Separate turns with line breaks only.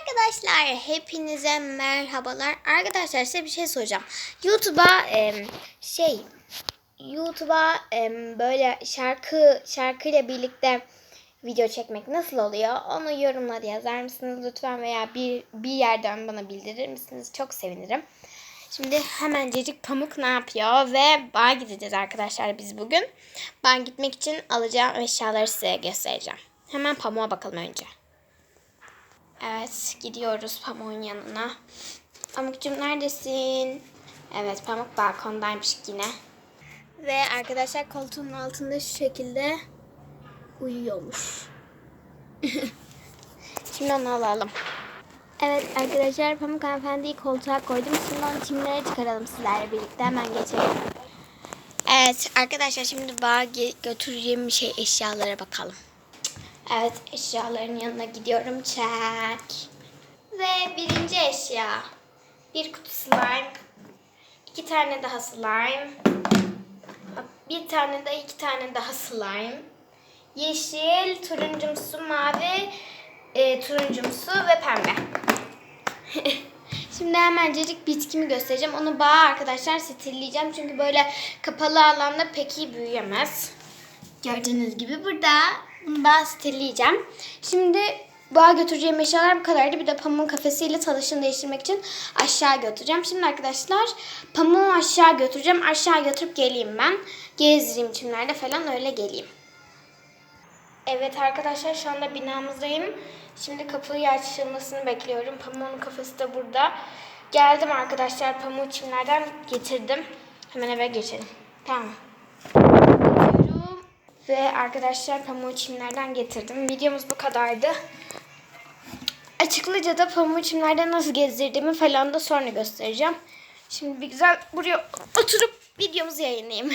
Arkadaşlar hepinize merhabalar. Arkadaşlar size bir şey soracağım. YouTube'a em, şey YouTube'a em, böyle şarkı şarkıyla birlikte video çekmek nasıl oluyor? Onu yorumlara yazar mısınız lütfen veya bir bir yerden bana bildirir misiniz? Çok sevinirim. Şimdi hemencecik Pamuk ne yapıyor ve bağ gideceğiz arkadaşlar biz bugün. Bağ gitmek için alacağım eşyaları size göstereceğim. Hemen Pamuk'a bakalım önce. Evet gidiyoruz Pamuk'un yanına. Pamukcuğum neredesin? Evet Pamuk balkondaymış yine. Ve arkadaşlar koltuğun altında şu şekilde uyuyormuş. Şimdi onu alalım. Evet arkadaşlar Pamuk hanımefendiyi koltuğa koydum. Şimdi onu çimlere çıkaralım sizlerle birlikte. Hemen geçelim. Evet arkadaşlar şimdi bağa ge- götüreceğim şey eşyalara bakalım. Evet eşyaların yanına gidiyorum. Çek. Ve birinci eşya. Bir kutu slime. iki tane daha slime. Bir tane de iki tane daha slime. Yeşil, turuncumsu, mavi, e, turuncumsu ve pembe. Şimdi hemencecik bitkimi göstereceğim. Onu bağ arkadaşlar stilleyeceğim. Çünkü böyle kapalı alanda pek iyi büyüyemez. Gördüğünüz gibi burada bunu bağ stilleyeceğim. Şimdi bağa götüreceğim eşyalar bu kadardı. Bir de pamuğun kafesiyle talışını değiştirmek için aşağı götüreceğim. Şimdi arkadaşlar pamuğu aşağı götüreceğim. Aşağı götürüp geleyim ben. Gezdireyim çimlerde falan öyle geleyim. Evet arkadaşlar şu anda binamızdayım. Şimdi kapıyı açılmasını bekliyorum. Pamuğun kafesi de burada. Geldim arkadaşlar pamuğu çimlerden getirdim. Hemen eve geçelim. Tamam. Ve arkadaşlar pamuğu çimlerden getirdim. Videomuz bu kadardı. Açıklıca da pamuğu çimlerden nasıl gezdirdiğimi falan da sonra göstereceğim. Şimdi bir güzel buraya oturup videomuzu yayınlayayım.